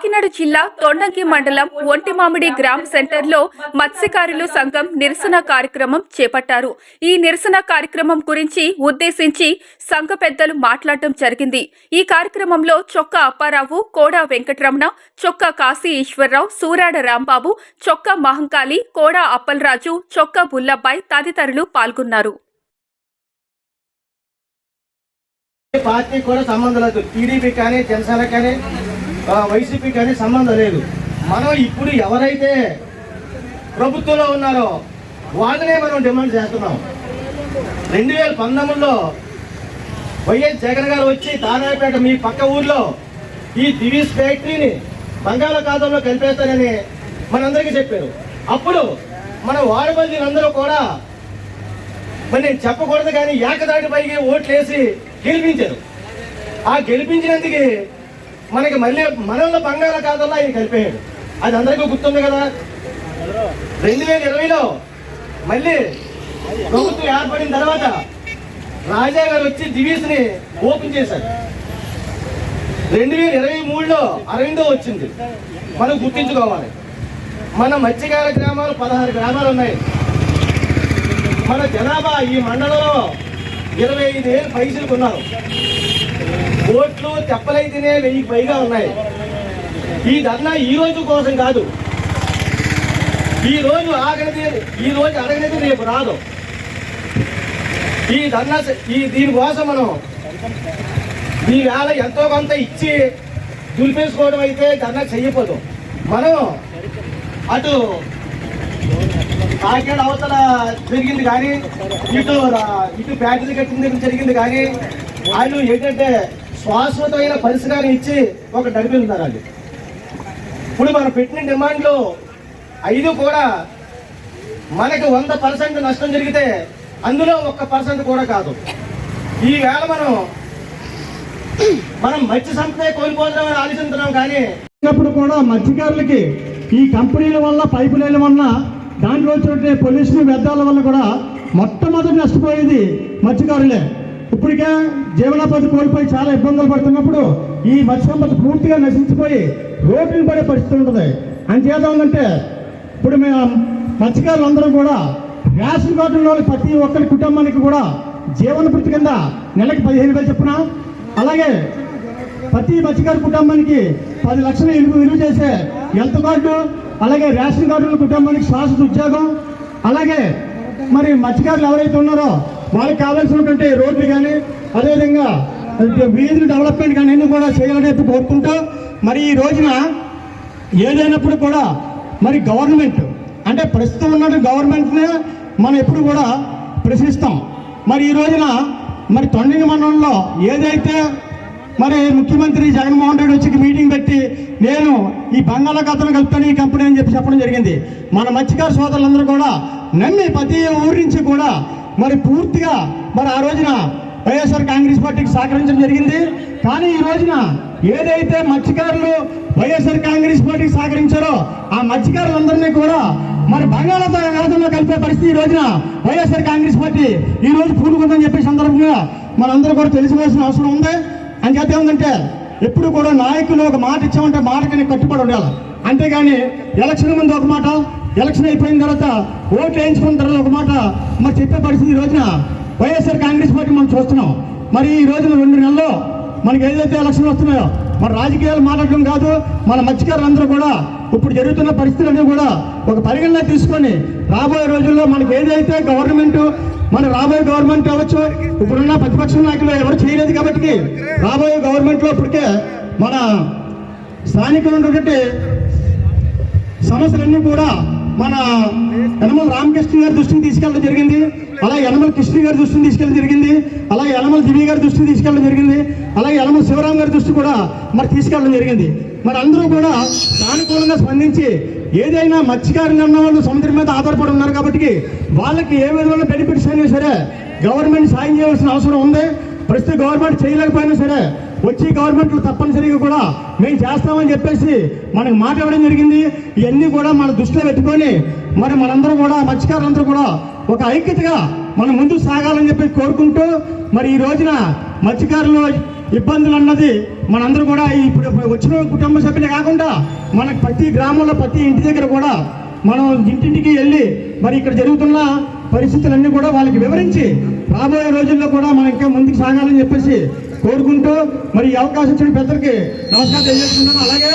కాకినాడ జిల్లా తొండంకి మండలం ఒంటిమామిడి గ్రామ సెంటర్లో మత్స్యకారులు సంఘం నిరసన కార్యక్రమం చేపట్టారు. ఈ నిరసన కార్యక్రమం గురించి ఉద్దేశించి సంఘ పెద్దలు మాట్లాడటం జరిగింది. ఈ కార్యక్రమంలో చొక్క అప్పారావు కోడా వెంకటరమణ చొక్క కాశీ ఈశ్వరరావు సూరాడ రాంబాబు చొక్క మహంకాళి కోడా అప్పలరాజు చొక్క బుల్లబ్బాయ్ తదితరులు పాల్గొన్నారు. పార్టీ కూడా సంబంధం లేదు. టీడీపీ కానీ జనసేన కానీ వైసీపీ కానీ సంబంధం లేదు. మనం ఇప్పుడు ఎవరైతే ప్రభుత్వంలో ఉన్నారో వాళ్ళనే మనం డిమాండ్ చేస్తున్నాం. రెండు వేల పంతొమ్మిదిలో వైఎస్ జగన్ గారు వచ్చి తానాపేట మీ పక్క ఊర్లో ఈ దివీస్ ఫ్యాక్టరీని బంగాళాఖాతంలో కలిపేస్తానని మనందరికీ చెప్పారు. అప్పుడు మన వాడబల్లినందరూ కూడా మరి నేను చెప్పకూడదు కానీ ఏకదాటి పైకి ఓట్లు వేసి గెలిపించారు. ఆ గెలిపించినందుకు మనకి మళ్ళీ మనలో బంగాళాఖాతంలో ఆయన కలిపేయాడు అది అందరికీ గుర్తుంది కదా? రెండు వేల ఇరవైలో మళ్ళీ ప్రభుత్వం ఏర్పడిన తర్వాత రాజా గారు వచ్చి దివీస్ని ఓపెన్ చేశారు. రెండు వేల ఇరవై మూడులో అరవిందో వచ్చింది. మనం గుర్తించుకోవాలి. మన మత్స్యకార గ్రామాలు పదహారు గ్రామాలు ఉన్నాయి. మన జనాభా ఈ మండలంలో ఇరవై ఐదు వేలు పైసలకు ఉన్నారు ఓట్లు తెప్పలైతేనే వెయ్యికి పైగా ఉన్నాయి. ఈ ధర్నా ఈ రోజు కోసం కాదు. ఈ రోజు ఆగనిది ఈ రోజు అడగనిది రేపు రాదు. ఈ ధర్నా ఈ దీనికోసం మనం ఈ వేళ ఎంతో కొంత ఇచ్చి దులిపేసుకోవడం అయితే ధర్నా చెయ్యపోదు మనం అటు కాకినాడ అవతల జరిగింది కానీ ఇటు ఇటు ఫ్యాక్టరీ కట్టిన జరిగింది కానీ వాళ్ళు ఏంటంటే శాశ్వతమైన పరిష్కారం ఇచ్చి ఒక నడిపిస్తున్నారు అది ఇప్పుడు మనం పెట్టిన డిమాండ్లు ఐదు కూడా మనకి వంద పర్సెంట్ నష్టం జరిగితే అందులో ఒక్క పర్సెంట్ కూడా కాదు. ఈవేళ మనం మనం మత్స్య సంపద కోల్పోతామని ఆలోచిస్తున్నాం కానీ అప్పుడు కూడా మత్స్యకారులకి ఈ కంపెనీల వల్ల పైపు లైన్ల వల్ల దాంట్లో వచ్చినటువంటి పొల్యూషన్ వ్యర్థాల వల్ల కూడా మొట్టమొదటి నష్టపోయేది మత్స్యకారులే. ఇప్పటికే జీవనోపాధి కోల్పోయి చాలా ఇబ్బందులు పడుతున్నప్పుడు ఈ మత్స్య సంపద పూర్తిగా నశించిపోయి రోడ్లు పడే పరిస్థితి ఉంటుంది. అంచేత ఉందంటే ఇప్పుడు మేము మత్స్యకారులు అందరం కూడా రేషన్ కార్డులో ప్రతి ఒక్కరి కుటుంబానికి కూడా జీవన వృత్తి కింద నెలకి పదిహేను వేలు చెప్పున అలాగే ప్రతి మత్స్యకార కుటుంబానికి పది లక్షలు విలువ విలువ చేసే హెల్త్ కార్డు అలాగే రేషన్ కార్డుల కుటుంబానికి శాశ్వత ఉద్యోగం అలాగే మరి మత్స్యకారులు ఎవరైతే ఉన్నారో వాళ్ళకి కావాల్సినటువంటి రోడ్లు కానీ అదేవిధంగా వీధులు డెవలప్మెంట్ కానీ అన్ని కూడా చేయాలని చెప్పి కోరుకుంటూ. మరి ఈ రోజున ఏదైనప్పుడు కూడా మరి గవర్నమెంట్ అంటే ప్రస్తుతం ఉన్న గవర్నమెంట్నే మనం ఎప్పుడు కూడా ప్రశ్నిస్తాం. మరి ఈ రోజున మరి తొండని మండలంలో ఏదైతే మరి ముఖ్యమంత్రి జగన్మోహన్ రెడ్డి వచ్చి మీటింగ్ పెట్టి నేను ఈ బంగాళాఖాతంలో కలుపుతాను ఈ కంపెనీ అని చెప్పి చెప్పడం జరిగింది. మన మత్స్యకార సోదరులందరూ కూడా నమ్మి ప్రతి ఊరి నుంచి కూడా మరి పూర్తిగా మరి ఆ రోజున వైఎస్ఆర్ కాంగ్రెస్ పార్టీకి సహకరించడం జరిగింది. కానీ ఈ రోజున ఏదైతే మత్స్యకారులు వైఎస్ఆర్ కాంగ్రెస్ పార్టీకి సహకరించారో ఆ మత్స్యకారులందరినీ కూడా మరి బంగాళాఖాతంలో కలిపే పరిస్థితి ఈ రోజున వైఎస్ఆర్ కాంగ్రెస్ పార్టీ ఈ రోజు పూనుకుందని చెప్పే సందర్భంగా మనందరూ కూడా తెలుసుకోవాల్సిన అవసరం ఉంది. అని చేత ఏముందంటే ఎప్పుడు కూడా నాయకులు ఒక మాట ఇచ్చామంటే మాటకి కట్టుబడి ఉండాలి. అంతేగాని ఎలక్షన్ ముందు ఒక మాట ఎలక్షన్ అయిపోయిన తర్వాత ఓట్లు వేయించుకున్న తర్వాత ఒక మాట మరి చెప్పే పరిస్థితి ఈ రోజున వైఎస్ఆర్ కాంగ్రెస్ పార్టీ మనం చూస్తున్నాం. మరి ఈ రోజున రెండు నెలల్లో మనకి ఏదైతే ఎలక్షన్లు వస్తున్నాయో మన రాజకీయాలు మాట్లాడడం కాదు మన మత్స్యకారులందరూ కూడా ఇప్పుడు జరుగుతున్న పరిస్థితులన్నీ కూడా ఒక పరిగణన తీసుకొని రాబోయే రోజుల్లో మనకి ఏదైతే గవర్నమెంట్ మన రాబోయే గవర్నమెంట్ అవ్వచ్చు ఇప్పుడున్న ప్రతిపక్ష నాయకులు ఎవరు చేయలేదు కాబట్టి రాబోయే గవర్నమెంట్లో ఇప్పటికే మన స్థానికంగా ఉన్నటువంటి సమస్యలన్నీ కూడా మన యనమల రామకృష్ణ గారి దృష్టికి తీసుకెళ్ళడం జరిగింది. అలాగే యనమల కృష్ణ గారి దృష్టిని తీసుకెళ్ళడం జరిగింది. అలాగే యనమల దివి గారి దృష్టికి తీసుకెళ్ళడం జరిగింది. అలాగే యనమల శివరాం గారి దృష్టి కూడా మరి తీసుకెళ్ళడం జరిగింది. మరి అందరూ కూడా సానుకూలంగా స్పందించి ఏదైనా మత్స్యకారులు ఉన్న వాళ్ళు సముద్రం మీద ఆధారపడి ఉన్నారు కాబట్టి వాళ్ళకి ఏ విధమైన బెనిఫిట్స్ అయినా సరే గవర్నమెంట్ సాయం చేయవలసిన అవసరం ఉంది. ప్రస్తుత గవర్నమెంట్ చేయలేకపోయినా సరే వచ్చి గవర్నమెంట్ తప్పనిసరిగా కూడా మేము చేస్తామని చెప్పేసి మనకు మాట ఇవ్వడం జరిగింది. ఇవన్నీ కూడా మన దృష్టిలో పెట్టుకొని మరి మనందరం కూడా మత్స్యకారులందరూ కూడా ఒక ఐక్యతగా మనం ముందుకు సాగాలని చెప్పి కోరుకుంటూ మరి ఈ రోజున మత్స్యకారులు ఇబ్బందులు అన్నది మనందరూ కూడా ఇప్పుడు వచ్చిన కుటుంబ సభ్యులే కాకుండా మనకు ప్రతి గ్రామంలో ప్రతి ఇంటి దగ్గర కూడా మనం ఇంటింటికి వెళ్ళి మరి ఇక్కడ జరుగుతున్న పరిస్థితులన్నీ కూడా వాళ్ళకి వివరించి రాబోయే రోజుల్లో కూడా మనం ఇంకా ముందుకు సాగాలని చెప్పేసి కోరుకుంటూ మరి ఈ అవకాశం ఇచ్చిన పెద్దలకి నమస్కారం తెలియజేస్తున్నాను అలాగే